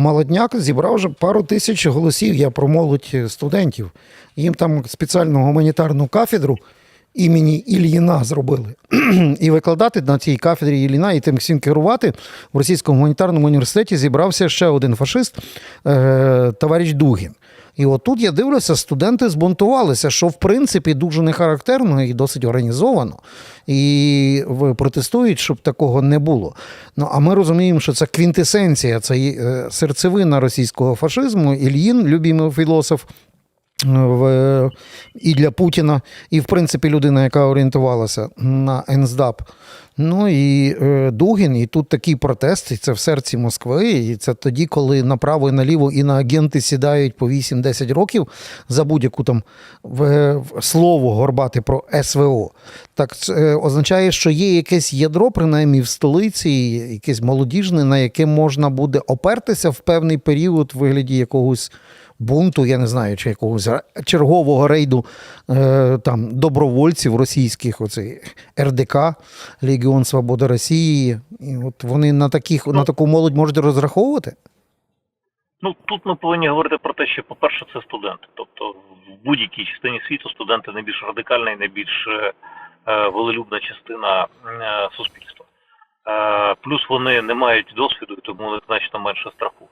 молодняк зібрав вже пару тисяч голосів. Я про молодь студентів. Їм там спеціальну гуманітарну кафедру імені Ільїна зробили. І викладати на цій кафедрі Ільїна і тим всім керувати в Російському гуманітарному університеті зібрався ще один фашист, е, товариш Дугін. І от тут я дивлюся, студенти збунтувалися, що в принципі дуже не характерно і досить організовано. І протестують, щоб такого не було. Ну а ми розуміємо, що це квінтесенція, це е, серцевина російського фашизму. Ільїн, любимий філософ, в, і для Путіна, і в принципі людина, яка орієнтувалася на НСДАП. Ну і е, Дугін, і тут такий протест, і це в серці Москви. І це тоді, коли направо і наліво і на агенти сідають по 8-10 років за будь-яку там в слово горбати про СВО. Так це е, означає, що є якесь ядро, принаймні в столиці, якесь молодіжне, на яке можна буде опертися в певний період в вигляді якогось бунту, я не знаю, чи якогось чергового рейду е, там добровольців російських, оцей РДК, Легіон Свободи Росії. І от вони на таких на таку молодь можуть розраховувати. Ну тут ми повинні говорити про те, що, по-перше, це студенти. Тобто, в будь-якій частині світу студенти найбільш радикальна і найбільш е, е, волелюбна частина е, суспільства. Е, плюс вони не мають досвіду, тому у них значно менше страху.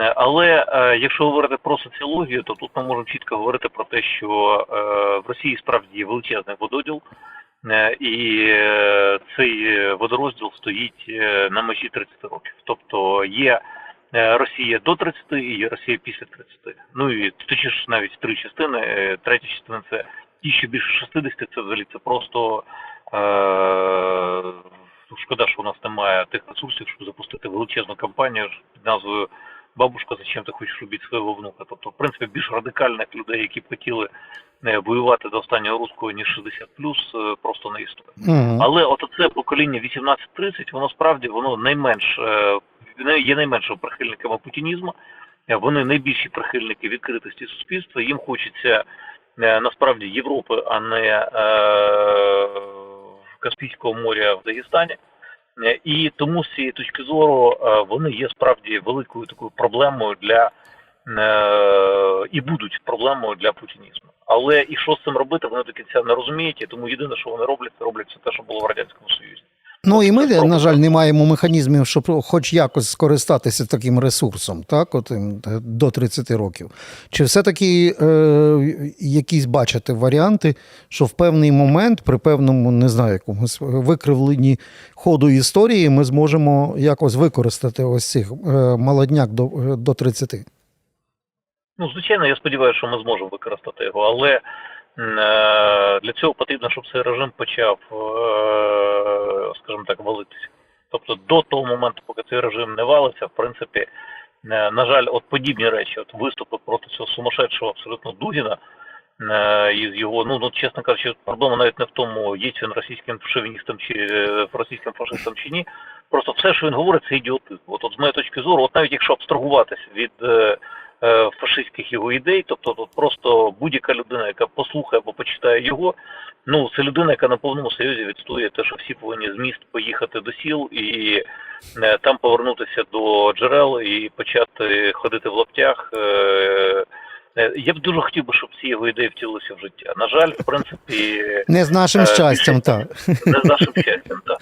Е, Але е, якщо говорити про соціологію, то тут ми можемо чітко говорити про те, що е, в Росії справді є величезний вододіл, і е, цей е, водорозділ стоїть е, на межі 30 років. Тобто є е, Росія до 30 і є Росія після 30. Ну і точніше навіть три частини. Е, Третя частина це ті, що більше 60, це взагалі це просто е, шкода, що у нас немає тих ресурсів, щоб запустити величезну кампанію під назвою Бабушка, зачем ти хочеш убити свого внука? Тобто, в принципі, більш радикальних людей, які б хотіли е, воювати до останнього руського, ніж 60 е, просто не існує. Угу. Але от це покоління 18-30, воно справді воно найменш е, є найменшими прихильниками путінізму. Вони найбільші прихильники відкритості суспільства. Їм хочеться насправді Європи, а не Каспійського моря в Дагестані. Е, І тому з цієї точки зору е, вони є справді великою такою проблемою для е, і будуть проблемою для путінізму. Але і що з цим робити, вони до кінця не розуміють, і тому єдине, що вони роблять, це роблять це те, що було в радянському союзі. Ну і ми, на жаль, не маємо механізмів, щоб хоч якось скористатися таким ресурсом, так, от ем, до 30 років. Чи все-таки е, якісь бачите варіанти, що в певний момент, при певному, не знаю, якомусь викривленні ходу історії, ми зможемо якось використати ось цих е, молодняк до, е, до 30? Ну, звичайно, я сподіваюся, що ми зможемо використати його, але е, для цього потрібно, щоб цей режим почав, е, скажімо так, валитися. Тобто до того моменту, поки цей режим не валиться, в принципі, е, на жаль, от подібні речі, от виступи проти цього сумасшедшого абсолютно Дугіна, е, із його, ну, ну чесно кажучи, проблема навіть не в тому, є він російським шовіністом чи е, російським фашистом чи ні. Просто все, що він говорить, це ідіотизм. От, от з моєї точки зору, от навіть якщо абстрагуватися від фашистських його ідей, тобто тут просто будь-яка людина, яка послухає або почитає його, ну це людина, яка на повному серйозі відстоює те, що всі повинні з міст поїхати до сіл і е, там повернутися до джерел і почати ходити в лаптях. Е, е, я б дуже хотів би, щоб ці його ідеї втілилися в життя. На жаль, в принципі, Не з нашим Е, щастям, так. не з нашим щастям. Так.